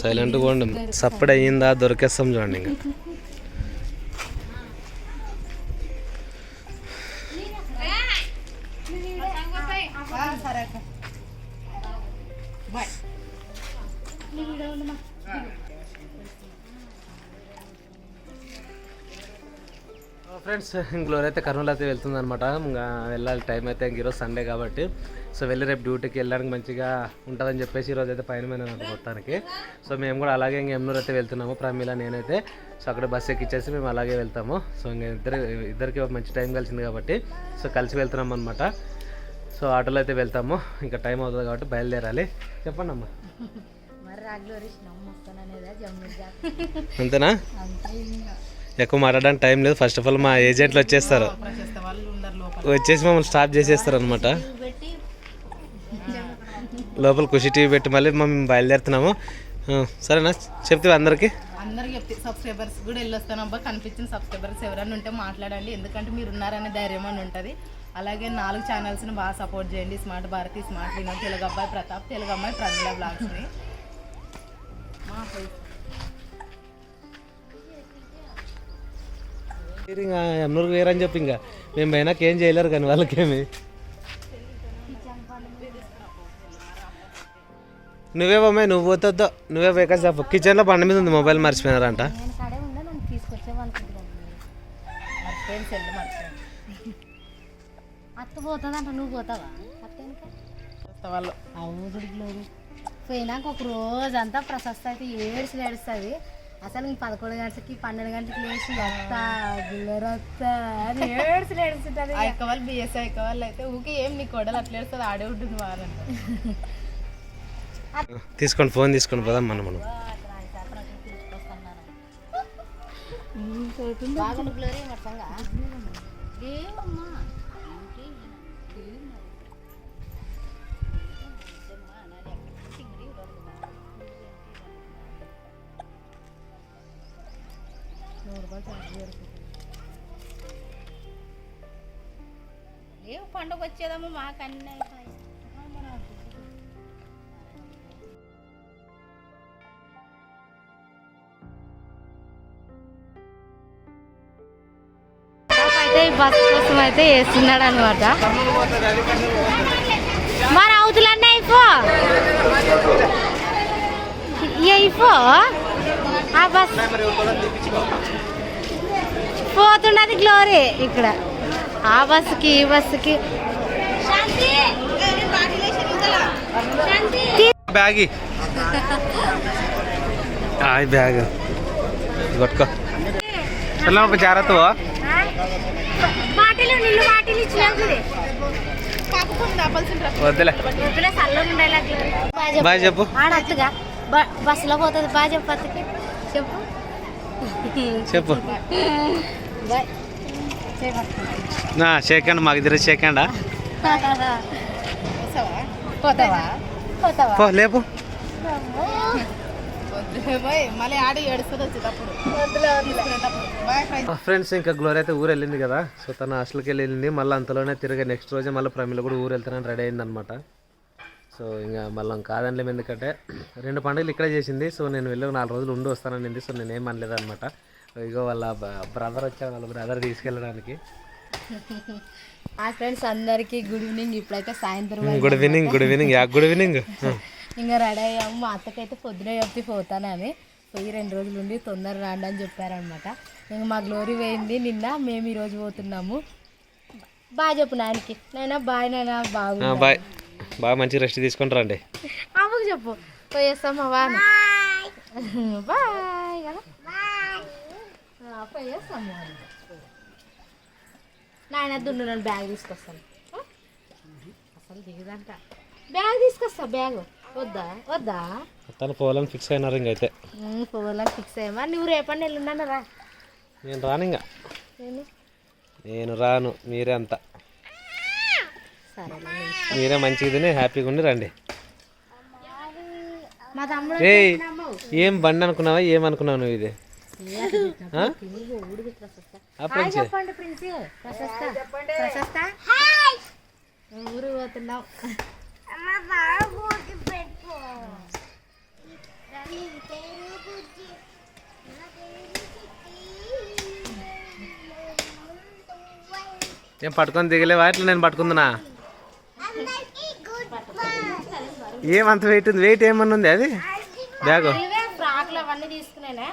సైలెంట్గా ఉండు. సప్పుడు అయ్యిందా దొరికేస్తాం చూడండి ఇంకా. ఫ్రెండ్స్ ఇంకోరు అయితే కర్నూలు అయితే వెళ్తుంది అనమాట ఇంకా వెళ్ళాలి టైం అయితే ఇంక ఈరోజు సండే కాబట్టి. సో వెళ్ళి రేపు డ్యూటీకి వెళ్ళడానికి మంచిగా ఉంటుందని చెప్పేసి ఈరోజు అయితే పైన మీద మొత్తానికి. సో మేము కూడా అలాగే ఇంక ఎమ్నూరు అయితే వెళ్తున్నాము ప్రమీల నేనైతే. సో అక్కడ బస్ ఎక్కిచ్చేసి మేము అలాగే వెళ్తాము. సో ఇంక ఇద్దరు ఇద్దరికి ఒక మంచి టైం కలిసింది కాబట్టి. సో కలిసి వెళ్తున్నాం అనమాట సో ఆటోలో అయితే వెళ్తాము. ఇంకా టైం అవుతుంది కాబట్టి బయలుదేరాలి. చెప్పండి అమ్మా. అంతేనా? ఎక్కువ మాట్లాడడానికి టైం లేదు. ఫస్ట్ ఆఫ్ ఆల్ మా ఏజెంట్లు వచ్చేస్తారు. వచ్చేసి మమ్మల్ని స్టాప్ చేసేస్తారు అనమాట లోపల కుషి టీవీ పెట్టి మళ్ళీ మేము బయలుదేరుతున్నాము. సరేనా? చెప్తే అందరికి? అందరికి చెప్తే సబ్స్క్రైబర్స్ కూడా వెళ్ళొస్తాను. అబ్బా కనిపించిన సబ్స్క్రైబర్స్ ఎవరైనా ఉంటే మాట్లాడండి. ఎందుకంటే మీరు ఉన్నారనే ధైర్యం అని ఉంటుంది. అలాగే నాలుగు ఛానల్స్ని బాగా సపోర్ట్ చేయండి. స్మార్ట్ భారతి స్మార్ట్ వినోద్ తెలుగు అబ్బాయి ప్రతాప్ తెలుగు అమ్మాయి ప్రమిళ బ్లాగ్స్ని మా ఇంకా ఎన్నూరుకు వేరని చెప్పి ఇంకా మేము పోయినాక ఏం చేయలేరు కానీ వాళ్ళకేమి. నువ్వే బొమ్మాయి నువ్వు పోతుందో నువ్వే పోయాక చెప్పు. కిచెన్లో బండ మీద ఉంది మొబైల్ మర్చిపోయినారంట. అత్త పోతుందంట నువ్వు పోతావా? వాళ్ళు. పోయినాక ఒక రోజంతా ప్రశస్త అయితే ఏడ్చి ఏడుస్తుంది. అసలు ఇంక పదకొండు గంటలకి పన్నెండు గంటలకి లేచి అత్త గుల్లరత్త అని ఏడ్చి ఏడుస్తుంటుంది ఆ యొక్క వాళ్ళు బిఎస్ఐ యొక్క వాళ్ళు అయితే ఊకే ఏం నీ కొడలు అట్లా ఏడుస్తుంది ఆడే ఉంటుంది వాళ్ళంట తీసుకోండి ఫోన్ తీసుకొని పోదాం మనం మనం. బాగా గ్లోరీ మొత్తంగా ఏమమ్మా? పండుగ వచ్చేదమ్మా మాకు అన్నీ అయితే బస్ కోసం అయితే వేస్తున్నాడు అనమాట మరి అవుతులన్నీ అయిపో. అయిపో. ఆ బస్. పోతున్నది గ్లోరీ ఇక్కడ. ఆ బస్సుకి ఈ బస్సుకి. బ్యాగ్. Hi bag. కొట్టుకో ఎలా జాగ్రత్త వద్దులే. బాయ్ చెప్పు. ఆడట్టుగా బ- బస్సులో పోతుంది బాగా చెప్పు అత్తకి. చెప్పు. చెప్పు. బాయ్. నా షేకండి మాకు ఇద్దరు షేకండా లేపు. ఫ్రెండ్స్ ఇంకా గ్లోరీ అయితే ఊరు వెళ్ళింది కదా. సో తన హాస్టల్కి వెళ్ళింది. మళ్ళీ అంతలోనే తిరిగి నెక్స్ట్ రోజే మళ్ళీ ప్రమిళ కూడా ఊరు వెళ్తానని రెడీ అయిందనమాట. సో ఇంకా మళ్ళీ కాదనిలేము ఎందుకంటే రెండు పండుగలు ఇక్కడే చేసింది. సో నేను వెళ్ళి నాలుగు రోజులు ఉండి వస్తాననింది సో నేను అనలేదు అనమాట ఇగో వాళ్ళ బ్రదర్ వచ్చాడు వాళ్ళ బ్రదర్ తీసుకెళ్ళడానికి. ఆ ఫ్రెండ్స్ అందరికి గుడ్ ఈవినింగ్. ఇప్పుడైతే సాయంత్రం good evening good evening yeah good evening. ఇంకా రెడీ అయ్యాము. మా అత్తకైతే పొద్దున చెప్తే పోతానని పోయి రెండు రోజులు ఉండి తొందర రాండి అని చెప్పారనమాట ఇంకా మా గ్లోరీ పోయింది. నిన్న మేము ఈరోజు పోతున్నాము. బాగా చెప్పు నాయనకి. నైనా బాయ్ నైనా బాగు బాయ్. బాగా మంచి రెస్ట్ తీసుకొని రండి. అమ్మకు చెప్పు. పోయేస్తాం మా వాని బాయ్. కదా పోయేస్తాము అని. నాయన దున్ను నన్ను బ్యాగ్ తీసుకొస్తాను? అసలు దిగదంట బ్యాగ్ తీసుకొస్తా బ్యాగ్. వద్దా? వద్దా? తను పోవాలని ఫిక్స్ అయినారు ఇంకైతే పోవాలని ఫిక్స్ అయ్యమా? నువ్వు రేపండి వెళ్ళున్నాను రా. నేను రాను ఇంకా. నేను? నేను రాను మీరే అంతా. మీరే మంచిగా హ్యాపీగా ఉండి రండి. ఏం బండి అనుకున్నావా? ఏమనుకున్నావు నువ్వు ఇది? చెప్పండి ప్రిన్సి. ప్రశస్త. ప్రశస్త. ఊరు పోతున్నాం ఏం పట్టుకొని దిగలేవా? ఇట్లా నేను పట్టుకుందునా? ఏమంత వెయిట్ ఉంది? వెయిట్ ఏమన్నా ఉంది అది? బ్యాగు. ఇవే ఫ్రాక్లు అవన్నీ తీసుకునేనే?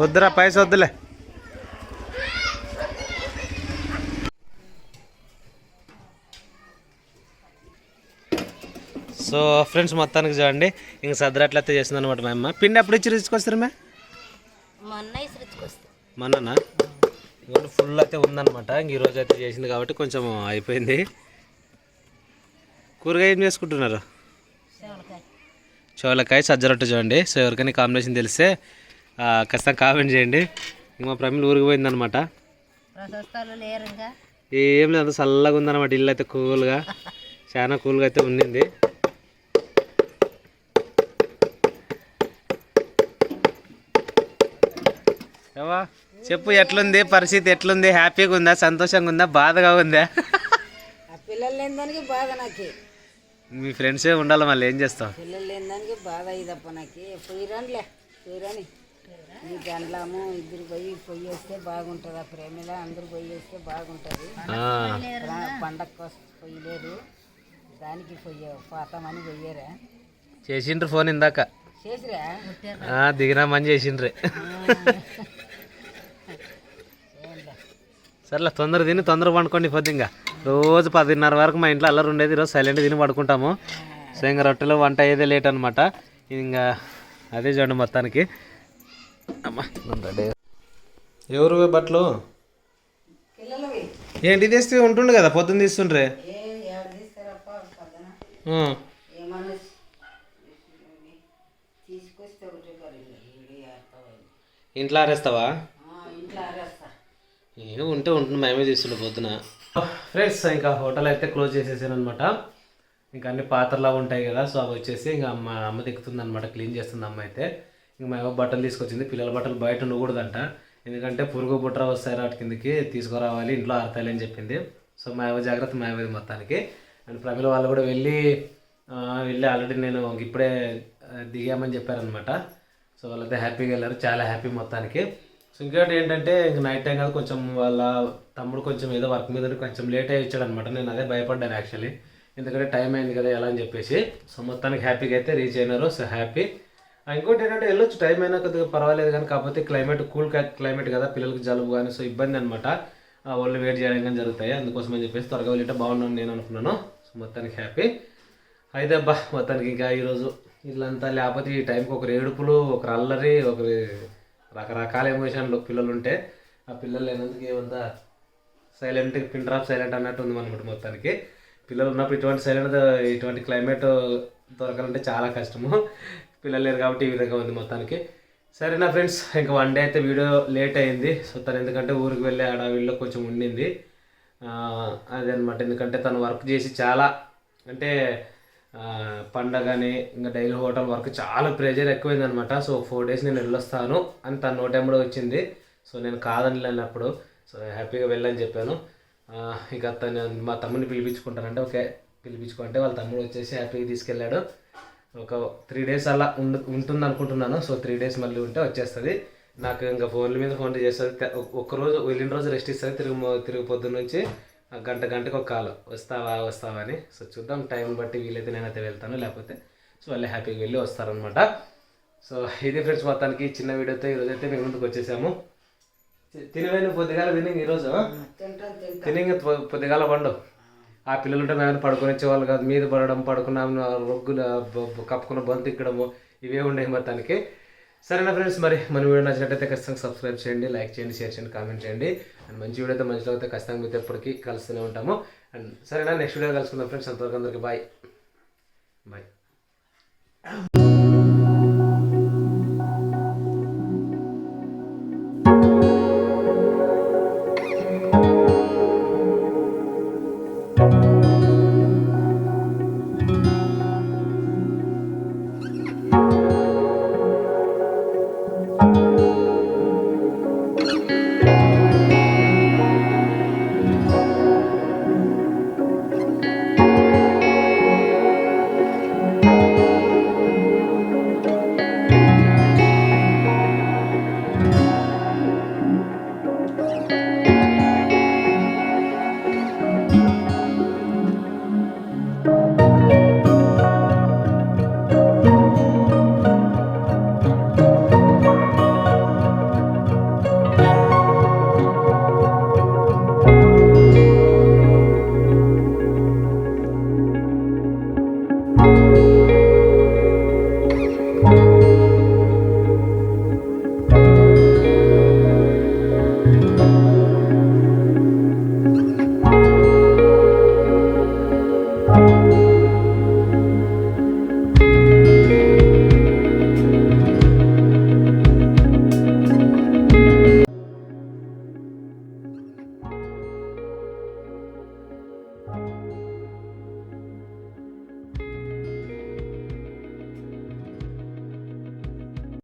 వద్దురా పైస వద్దులే. సో ఫ్రెండ్స్ మొత్తానికి చూడండి. ఇంక సదరట్లయితే చేసింది అనమాట మా అమ్మ. పిండి ఎప్పుడు ఇచ్చి తీసుకొస్తారు మే? మొన్ననా ఇవన్నీ ఫుల్ అయితే ఉందన్నమాట. ఇంక ఈరోజు అయితే చేసింది కాబట్టి కొంచెం అయిపోయింది. కూరగాయ ఏం చేసుకుంటున్నారు? చోలకాయ సజ్జ రొట్టె చూడండి. సో ఎవరికైనా కాంబినేషన్ తెలిస్తే ఖచ్చితంగా కామెంట్ చేయండి. ఇంక మా ప్రమిళ ఊరికి పోయిందనమాట ఏం లేదు చల్లగా ఉందన్నమాట ఇల్లు అయితే కూల్గా. చాలా కూల్గా అయితే ఉండింది ఏవా చెప్పు ఎట్లుంది? పరిస్థితి ఎట్లుంది? హ్యాపీగా ఉందా? సంతోషంగా ఉందా? బాధగా ఉందా? పిల్లలు లేని దానికి బాధ నాకు. మీ ఫ్రెండ్సే ఉండాలి మళ్ళీ ఏం చేస్తాం పిల్లలు లేని దానికి బాధ ఇదప్ప నాకు. పోయిరానిలే పోయిరాని ఈ గండ్లాము ఇద్దరు పోయి పొయ్యి వేస్తే బాగుంటుంది ఆ ప్రేమలో. అందరూ పొయ్యి వేస్తే బాగుంటుంది. పండగ కోసం పొయ్యలేరు దానికి పొయ్యి పోతామని పొయ్యారా చేసిండ్రు ఫోన్ ఇందాక. చేసిరా? దిగినామని చేసిండ్రు. సర్లే తొందర తిని తొందర పండుకోండి పొద్దు ఇంకా. రోజు పదిన్నర వరకు మా ఇంట్లో అల్లరి ఉండేది ఈరోజు సైలెంట్ తిని పడుకుంటాము. సో ఇంకా రొట్టెలు వంట అయ్యేదే లేట్ అనమాట ఇంకా అదే చూడండి మొత్తానికి. అమ్మా. ఎవరు బట్టలు? ఏంటి తీస్తే ఉంటుండే కదా పొద్దున్న తీస్తుండ్రే? ఇంట్లో ఆరేస్తావా? నేను ఉంటే ఉంటుంది మేమే చేస్తుండే పొద్దున. ఫ్రెండ్స్ ఇంకా హోటల్ అయితే క్లోజ్ చేసేసాను అనమాట ఇంకా అన్ని పాత్రలా ఉంటాయి కదా సో అవి వచ్చేసి ఇంకా మా అమ్మ దిక్కుతుంది అనమాట క్లీన్ చేస్తుంది అమ్మ అయితే. ఇంకా మా బట్టలు తీసుకొచ్చింది పిల్లల బట్టలు బయట ఉండకూడదంట. ఎందుకంటే పురుగు బుట్ర వస్తాయి వాటి కిందకి తీసుకురావాలి ఇంట్లో ఆడతాయి అని చెప్పింది. సో మా అవ్వ జాగ్రత్త మా మొత్తానికి. అండ్ ప్రమిల వాళ్ళు కూడా వెళ్ళి వెళ్ళి ఆల్రెడీ నేను ఇప్పుడే దిగామని చెప్పారనమాట సో వాళ్ళైతే హ్యాపీగా వెళ్ళారు చాలా హ్యాపీ మొత్తానికి. సో ఇంకోటి ఏంటంటే ఇంక నైట్ టైం కాదు కొంచెం వాళ్ళ తమ్ముడు కొంచెం ఏదో వర్క్ మీద కొంచెం లేట్ అయ్యి ఇచ్చాడు అనమాట నేను అదే భయపడ్డాను యాక్చువల్లీ ఎందుకంటే టైం అయింది కదా ఎలా అని చెప్పేసి. సో మొత్తానికి హ్యాపీగా అయితే రీచ్ అయినారు. సో హ్యాపీ ఇంకోటి ఏంటంటే వెళ్ళొచ్చు. టైం అయినా కొద్దిగా పర్వాలేదు కానీ కాకపోతే క్లైమేట్ కూల్ క్లైమేట్ కదా పిల్లలకి జలుబు కానీ సో ఇబ్బంది అనమాట వాళ్ళు వెయిట్ చేయడం కానీ జరుగుతాయి. అందుకోసం అని చెప్పేసి త్వరగా వెళ్ళితే బాగున్నాను నేను అనుకున్నాను. సో మొత్తానికి హ్యాపీ అయితే అబ్బా మొత్తానికి ఇంకా ఈరోజు ఇట్లంతా లేకపోతే ఈ టైంకి ఒకరు ఏడుపులు ఒకరు అల్లరి ఒకరి రకరకాల ఎమోషన్లు పిల్లలు ఉంటే ఆ పిల్లలు లేనందుకు ఏమంతా సైలెంట్ పిన్ డ్రాప్ సైలెంట్ అన్నట్టు ఉంది అనమాట మొత్తానికి. పిల్లలు ఉన్నప్పుడు ఇటువంటి సైలెంట్ ఇటువంటి క్లైమేట్ దొరకాలంటే చాలా కష్టము. పిల్లలు లేరు కాబట్టి ఈ విధంగా ఉంది మొత్తానికి. సరే నా ఫ్రెండ్స్ ఇంకా వన్ డే అయితే వీడియో లేట్ అయింది. సో తను ఎందుకంటే ఊరికి వెళ్ళి ఆడ వీళ్ళు కొంచెం ఉండింది. అదే అనమాట ఎందుకంటే తను వర్క్ చేసి చాలా అంటే పండగని ఇంకా డైలీ హోటల్ వర్క్ చాలా ప్రెజర్ ఎక్కువైంది అనమాట సో ఫోర్ డేస్ నేను వెళ్ళొస్తాను అని తన నోట్ ఎంబడో వచ్చింది. సో నేను కాదని లేనప్పుడు సో హ్యాపీగా వెళ్ళని చెప్పాను. ఇక తను మా తమ్ముడిని పిలిపించుకుంటానంటే ఓకే పిలిపించుకుంటే వాళ్ళ తమ్ముడు వచ్చేసి హ్యాపీగా తీసుకెళ్ళాడు. ఒక త్రీ డేస్ అలా ఉండు ఉంటుంది అనుకుంటున్నాను సో త్రీ డేస్ మళ్ళీ ఉంటే వచ్చేస్తుంది. నాకు ఇంకా ఫోన్ల మీద ఫోన్ చేస్తుంది ఒక్కరోజు వెళ్ళిన రోజు రెస్ట్ ఇస్తుంది తిరుగు తిరుగు పొద్దున్న నుంచి. గంట గంటకు ఒక కాల్. వస్తావా వస్తావా అని. సో చూద్దాం టైం బట్టి వీలైతే నేనైతే వెళ్తాను లేకపోతే సో వాళ్ళు హ్యాపీగా వెళ్ళి వస్తారనమాట సో ఇది ఫ్రెండ్స్ మొత్తానికి చిన్న వీడియోతో ఈరోజు అయితే మేము ముందుకు వచ్చేసాము. తినవేను పొద్దుగాల తిని ఈరోజు తింటాను తింటాను తిని ఇంక పొ- పొద్దుగాల పండు. ఆ పిల్లలు ఉంటే మేము పడుకొని వచ్చేవాళ్ళు కాదు. మీద పడడం పడుకున్నాం రొగ్గులు కప్పుకున్న బంతు ఇక్కడము ఇవే ఉండేవి మొత్తానికి. సరేనా ఫ్రెండ్స్ మరి మన వీడియో నచ్చినట్టయితే ఖచ్చితంగా సబ్స్క్రైబ్ చేయండి లైక్ చేయండి షేర్ చేయండి కామెంట్ చేయండి. అండ్ మంచి వీడియో అయితే మంచిలో అయితే ఖచ్చితంగా మీతో ఎప్పటికీ కలుస్తూనే ఉంటాము. అండ్ సరేనా నెక్స్ట్ వీడియో కలుసుకుందాం ఫ్రెండ్స్. అంతవరకు అందరికీ బాయ్ బాయ్